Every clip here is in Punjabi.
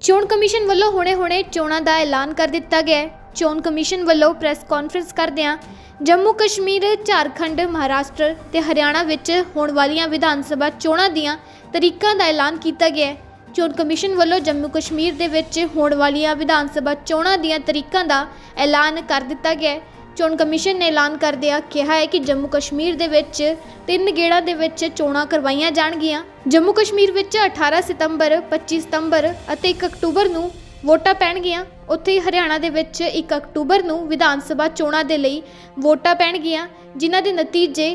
ਚੋਣ ਕਮਿਸ਼ਨ ਵੱਲੋਂ ਹੁਣੇ-ਹੁਣੇ ਚੋਣਾਂ ਦਾ ਐਲਾਨ ਕਰ ਦਿੱਤਾ ਗਿਆ ਹੈ। ਚੋਣ ਕਮਿਸ਼ਨ ਵੱਲੋਂ ਪ੍ਰੈਸ ਕਾਨਫਰੰਸ ਕਰਦਿਆਂ ਜੰਮੂ ਕਸ਼ਮੀਰ, ਝਾਰਖੰਡ, ਮਹਾਰਾਸ਼ਟਰ ਤੇ ਹਰਿਆਣਾ ਵਿੱਚ ਹੋਣ ਵਾਲੀਆਂ ਵਿਧਾਨ ਸਭਾ ਚੋਣਾਂ ਦੀਆਂ ਤਰੀਕਾਂ ਦਾ ਐਲਾਨ ਕੀਤਾ ਗਿਆ ਹੈ। ਚੋਣ ਕਮਿਸ਼ਨ ਵੱਲੋਂ ਜੰਮੂ ਕਸ਼ਮੀਰ ਦੇ ਵਿੱਚ ਹੋਣ ਵਾਲੀਆਂ ਵਿਧਾਨ ਸਭਾ ਚੋਣਾਂ ਦੀਆਂ ਤਰੀਕਾਂ ਦਾ ਐਲਾਨ ਕਰ ਦਿੱਤਾ ਗਿਆ ਹੈ। ਚੋਣ ਕਮਿਸ਼ਨ ਨੇ ਐਲਾਨ ਕਰਦਿਆਂ ਕਿਹਾ ਹੈ ਕਿ ਜੰਮੂ ਕਸ਼ਮੀਰ ਦੇ ਵਿੱਚ ਤਿੰਨ ਗੇੜਾਂ ਦੇ ਵਿੱਚ ਚੋਣਾਂ ਕਰਵਾਈਆਂ ਜਾਣਗੀਆਂ। ਜੰਮੂ ਕਸ਼ਮੀਰ ਵਿੱਚ 18 ਸਤੰਬਰ 25 ਸਤੰਬਰ ਅਤੇ 1 ਅਕਤੂਬਰ ਨੂੰ ਵੋਟਾਂ ਪੈਣਗੀਆਂ। ਉੱਥੇ ਹਰਿਆਣਾ ਦੇ ਵਿੱਚ 1 ਅਕਤੂਬਰ ਨੂੰ ਵਿਧਾਨ ਸਭਾ ਚੋਣਾਂ ਦੇ ਲਈ ਵੋਟਾਂ ਪੈਣਗੀਆਂ, ਜਿਨ੍ਹਾਂ ਦੇ ਨਤੀਜੇ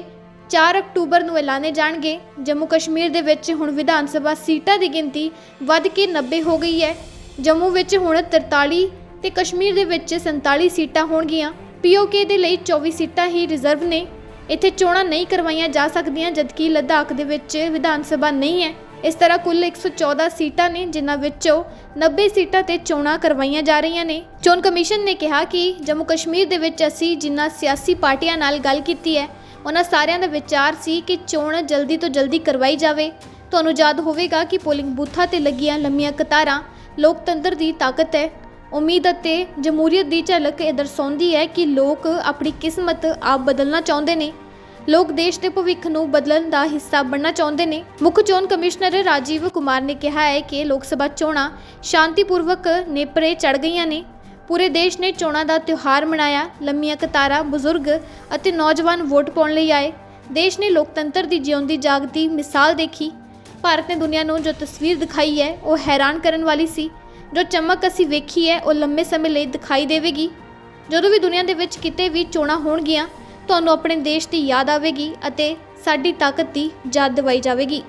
4 ਅਕਤੂਬਰ ਨੂੰ ਐਲਾਨੇ ਜਾਣਗੇ। ਜੰਮੂ ਕਸ਼ਮੀਰ ਦੇ ਵਿੱਚ ਹੁਣ ਵਿਧਾਨ ਸਭਾ ਸੀਟਾਂ ਦੀ ਗਿਣਤੀ ਵੱਧ ਕੇ 90 ਹੋ ਗਈ ਹੈ। ਜੰਮੂ ਵਿੱਚ ਹੁਣ 43 ਤੇ ਕਸ਼ਮੀਰ ਦੇ ਵਿੱਚ 47 ਸੀਟਾਂ ਹੋਣਗੀਆਂ। ਪੀਓਕੇ ਦੇ ਲਈ 24 ਸੀਟਾਂ ਹੀ ਰਿਜ਼ਰਵ ਨੇ। ਇੱਥੇ ਚੋਣਾਂ ਨਹੀਂ ਕਰਵਾਈਆਂ ਜਾ ਸਕਦੀਆਂ, ਜਦਕਿ ਲੱਦਾਖ ਦੇ ਵਿੱਚ ਵਿਧਾਨ ਸਭਾ ਨਹੀਂ ਹੈ। ਇਸ ਤਰ੍ਹਾਂ ਕੁੱਲ 114 ਸੀਟਾਂ ਨੇ, ਜਿਨ੍ਹਾਂ ਵਿੱਚੋਂ 90 ਸੀਟਾਂ ਤੇ ਚੋਣਾਂ ਕਰਵਾਈਆਂ ਜਾ ਰਹੀਆਂ ਨੇ। ਚੋਣ ਕਮਿਸ਼ਨ ਨੇ ਕਿਹਾ ਕਿ ਜੰਮੂ ਕਸ਼ਮੀਰ ਦੇ ਵਿੱਚ ਅਸੀਂ ਜਿਨ੍ਹਾਂ ਸਿਆਸੀ ਪਾਰਟੀਆਂ ਨਾਲ ਗੱਲ ਕੀਤੀ ਹੈ, ਉਹਨਾਂ ਸਾਰਿਆਂ ਦਾ ਵਿਚਾਰ ਸੀ ਕਿ ਚੋਣ ਜਲਦੀ ਤੋਂ ਜਲਦੀ ਕਰਵਾਈ ਜਾਵੇ। ਤੁਹਾਨੂੰ ਯਾਦ ਹੋਵੇਗਾ ਕਿ ਪੋਲਿੰਗ ਬੂਥਾਂ ਤੇ ਲੱਗੀਆਂ ਲੰਮੀਆਂ ਕਤਾਰਾਂ ਲੋਕਤੰਤਰ ਦੀ ਤਾਕਤ ਹੈ। ਉਮੀਦ ਅਤੇ ਜਮਹੂਰੀਅਤ ਦੀ ਝਲਕ ਇਹ ਦਰਸਾਉਂਦੀ ਹੈ ਕਿ ਲੋਕ ਆਪਣੀ ਕਿਸਮਤ ਆਪ ਬਦਲਣਾ ਚਾਹੁੰਦੇ ਨੇ। ਲੋਕ ਦੇਸ਼ ਦੇ ਭਵਿੱਖ ਨੂੰ ਬਦਲਣ ਦਾ ਹਿੱਸਾ ਬਣਨਾ ਚਾਹੁੰਦੇ ਨੇ। ਮੁੱਖ ਚੋਣ ਕਮਿਸ਼ਨਰ ਰਾਜੀਵ ਕੁਮਾਰ ਨੇ ਕਿਹਾ ਹੈ ਕਿ ਲੋਕ ਸਭਾ ਚੋਣਾਂ ਸ਼ਾਂਤੀਪੂਰਵਕ ਨੇਪਰੇ ਚੜ ਗਈਆਂ ਨੇ। ਪੂਰੇ ਦੇਸ਼ ਨੇ ਚੋਣਾਂ ਦਾ ਤਿਉਹਾਰ ਮਨਾਇਆ। ਲੰਮੀਆਂ ਕਤਾਰਾਂ ਬਜ਼ੁਰਗ ਅਤੇ ਨੌਜਵਾਨ ਵੋਟ ਪਾਉਣ ਲਈ ਆਏ। ਦੇਸ਼ ਨੇ ਲੋਕਤੰਤਰ ਦੀ ਜਿਉਂਦੀ ਜਾਗਦੀ ਮਿਸਾਲ ਦੇਖੀ। ਭਾਰਤ ਨੇ ਦੁਨੀਆ ਨੂੰ ਜੋ ਤਸਵੀਰ ਦਿਖਾਈ ਹੈ, ਉਹ ਹੈਰਾਨ ਕਰਨ ਵਾਲੀ ਸੀ। ਜੋ ਚਮਕ ਅਸੀਂ ਵੇਖੀ ਹੈ, ਉਹ ਲੰਮੇ ਸਮੇਂ ਲਈ ਦਿਖਾਈ ਦੇਵੇਗੀ। ਜਦੋਂ ਵੀ ਦੁਨੀਆ ਦੇ ਵਿੱਚ ਕਿਤੇ ਵੀ ਚੋਣਾਂ ਹੋਣਗੀਆਂ, ਤੁਹਾਨੂੰ ਆਪਣੇ ਦੇਸ਼ ਦੀ ਯਾਦ ਆਵੇਗੀ ਅਤੇ ਸਾਡੀ ਤਾਕਤ ਦੀ ਯਾਦ ਦਿਵਾਈ ਜਾਵੇਗੀ।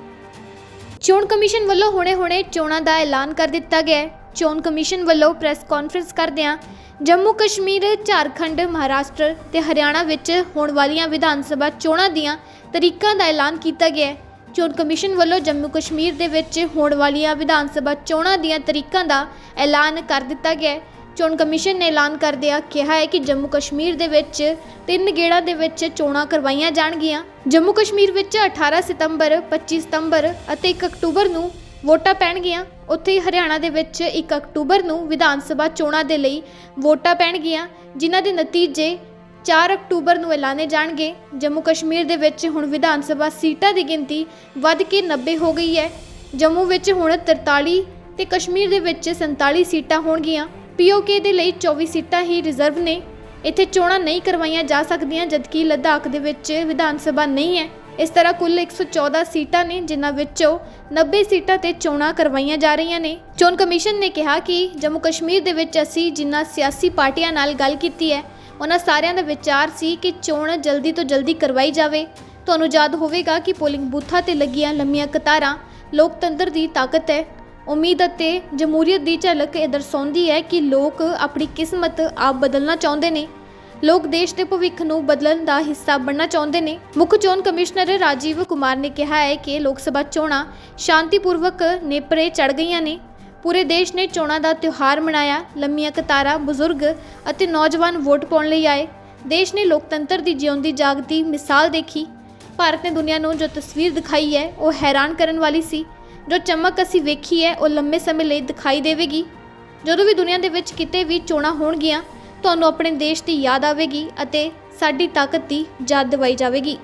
ਚੋਣ ਕਮਿਸ਼ਨ ਵੱਲੋਂ ਹੁਣੇ-ਹੁਣੇ ਚੋਣਾਂ ਦਾ ਐਲਾਨ ਕਰ ਦਿੱਤਾ ਗਿਆ ਹੈ। ਚੋਣ ਕਮਿਸ਼ਨ ਵੱਲੋਂ ਪ੍ਰੈਸ ਕਾਨਫਰੰਸ ਕਰਦਿਆਂ ਜੰਮੂ ਕਸ਼ਮੀਰ, ਝਾਰਖੰਡ, ਮਹਾਰਾਸ਼ਟਰ ਤੇ ਹਰਿਆਣਾ ਵਿੱਚ ਹੋਣ ਵਾਲੀਆਂ ਵਿਧਾਨ ਸਭਾ ਚੋਣਾਂ ਦੀਆਂ ਤਰੀਕਾਂ ਦਾ ਐਲਾਨ ਕੀਤਾ ਗਿਆ ਹੈ। ਚੋਣ ਕਮਿਸ਼ਨ ਵੱਲੋਂ ਜੰਮੂ ਕਸ਼ਮੀਰ ਦੇ ਵਿੱਚ ਹੋਣ ਵਾਲੀਆਂ ਵਿਧਾਨ ਸਭਾ ਚੋਣਾਂ ਦੀਆਂ ਤਰੀਕਾਂ ਦਾ ਐਲਾਨ ਕਰ ਦਿੱਤਾ ਗਿਆ ਹੈ। ਚੋਣ ਕਮਿਸ਼ਨ ਨੇ ਐਲਾਨ ਕਰਦਿਆਂ ਕਿਹਾ ਹੈ ਕਿ ਜੰਮੂ ਕਸ਼ਮੀਰ ਦੇ ਵਿੱਚ ਤਿੰਨ ਗੇੜਾਂ ਦੇ ਵਿੱਚ ਚੋਣਾਂ ਕਰਵਾਈਆਂ ਜਾਣਗੀਆਂ। ਜੰਮੂ ਕਸ਼ਮੀਰ ਵਿੱਚ 18 ਸਤੰਬਰ 25 ਸਤੰਬਰ ਅਤੇ 1 ਅਕਤੂਬਰ ਨੂੰ ਵੋਟਾਂ ਪੈਣਗੀਆਂ। ਉੱਥੇ ਹਰਿਆਣਾ ਦੇ ਵਿੱਚ 1 ਅਕਤੂਬਰ ਨੂੰ ਵਿਧਾਨ ਸਭਾ ਚੋਣਾਂ ਦੇ ਲਈ ਵੋਟਾਂ ਪੈਣਗੀਆਂ, ਜਿਨ੍ਹਾਂ ਦੇ ਨਤੀਜੇ 4 ਅਕਤੂਬਰ ਨੂੰ ਐਲਾਨੇ ਜਾਣਗੇ। ਜੰਮੂ ਕਸ਼ਮੀਰ ਦੇ ਵਿੱਚ ਹੁਣ ਵਿਧਾਨ ਸਭਾ ਸੀਟਾਂ ਦੀ ਗਿਣਤੀ ਵੱਧ ਕੇ 90 ਹੋ ਗਈ ਹੈ। ਜੰਮੂ ਵਿੱਚ ਹੁਣ 43 ਤੇ ਕਸ਼ਮੀਰ ਦੇ ਵਿੱਚ 47 ਸੀਟਾਂ ਹੋਣਗੀਆਂ। ਪੀਓਕੇ ਦੇ ਲਈ 24 ਸੀਟਾਂ ਹੀ ਰਿਜ਼ਰਵ ਨੇ। ਇੱਥੇ ਚੋਣਾਂ ਨਹੀਂ ਕਰਵਾਈਆਂ ਜਾ ਸਕਦੀਆਂ, ਜਦਕਿ ਲਦਾਖ ਦੇ ਵਿੱਚ ਵਿਧਾਨ ਸਭਾ ਨਹੀਂ ਹੈ। ਇਸ ਤਰ੍ਹਾਂ ਕੁੱਲ 114 ਸੀਟਾਂ ਨੇ, ਜਿਨ੍ਹਾਂ ਵਿੱਚੋਂ 90 ਸੀਟਾਂ ਤੇ ਚੋਣਾਂ ਕਰਵਾਈਆਂ ਜਾ ਰਹੀਆਂ ਨੇ। ਚੋਣ ਕਮਿਸ਼ਨ ਨੇ ਕਿਹਾ ਕਿ ਜੰਮੂ ਕਸ਼ਮੀਰ ਦੇ ਵਿੱਚ ਅਸੀਂ ਜਿਨ੍ਹਾਂ ਸਿਆਸੀ ਪਾਰਟੀਆਂ ਨਾਲ ਗੱਲ ਕੀਤੀ ਹੈ ਉਹਨਾਂ ਸਾਰਿਆਂ ਦਾ ਵਿਚਾਰ ਸੀ ਕਿ ਚੋਣ ਜਲਦੀ ਤੋਂ ਜਲਦੀ ਕਰਵਾਈ ਜਾਵੇ। ਤੁਹਾਨੂੰ ਯਾਦ ਹੋਵੇਗਾ ਕਿ ਪੋਲਿੰਗ ਬੂਥਾਂ ਤੇ ਲੱਗੀਆਂ ਲੰਮੀਆਂ ਕਤਾਰਾਂ ਲੋਕਤੰਤਰ ਦੀ ਤਾਕਤ ਹੈ। ਉਮੀਦ ਅਤੇ ਜਮਹੂਰੀਅਤ ਦੀ ਝਲਕ ਇਹ ਦਰਸਾਉਂਦੀ ਹੈ ਕਿ ਲੋਕ ਆਪਣੀ ਕਿਸਮਤ ਆਪ ਬਦਲਣਾ ਚਾਹੁੰਦੇ ਨੇ। ਲੋਕ ਦੇਸ਼ ਦੇ ਭਵਿੱਖ ਨੂੰ ਬਦਲਣ ਦਾ ਹਿੱਸਾ ਬਣਨਾ ਚਾਹੁੰਦੇ ਨੇ। ਮੁੱਖ ਚੋਣ ਕਮਿਸ਼ਨਰ ਰਾਜੀਵ ਕੁਮਾਰ ਨੇ ਕਿਹਾ ਹੈ ਕਿ ਲੋਕ ਸਭਾ ਚੋਣਾਂ ਸ਼ਾਂਤੀਪੂਰਵਕ ਨੇਪਰੇ ਚੜ ਗਈਆਂ ਨੇ। ਪੂਰੇ ਦੇਸ਼ ਨੇ ਚੋਣਾਂ ਦਾ ਤਿਉਹਾਰ ਮਨਾਇਆ। ਲੰਮੀਆਂ ਕਤਾਰਾਂ, ਬਜ਼ੁਰਗ ਅਤੇ ਨੌਜਵਾਨ ਵੋਟ ਪਾਉਣ ਲਈ ਆਏ। ਦੇਸ਼ ਨੇ ਲੋਕਤੰਤਰ ਦੀ ਜਿਉਂਦੀ ਜਾਗਦੀ ਮਿਸਾਲ ਦੇਖੀ। ਭਾਰਤ ਨੇ ਦੁਨੀਆ ਨੂੰ ਜੋ ਤਸਵੀਰ ਦਿਖਾਈ ਹੈ, ਉਹ ਹੈਰਾਨ ਕਰਨ ਵਾਲੀ ਸੀ। ਜੋ ਚਮਕ ਅਸੀਂ ਵੇਖੀ ਹੈ, ਉਹ ਲੰਮੇ ਸਮੇਂ ਲਈ ਦਿਖਾਈ ਦੇਵੇਗੀ। ਜਦੋਂ ਵੀ ਦੁਨੀਆ ਦੇ ਵਿੱਚ ਕਿਤੇ ਵੀ ਚੋਣਾਂ ਹੋਣਗੀਆਂ, ਤੁਹਾਨੂੰ ਆਪਣੇ ਦੇਸ਼ ਦੀ ਯਾਦ ਆਵੇਗੀ ਅਤੇ ਸਾਡੀ ਤਾਕਤ ਦੀ ਯਾਦ ਦਿਵਾਈ ਜਾਵੇਗੀ।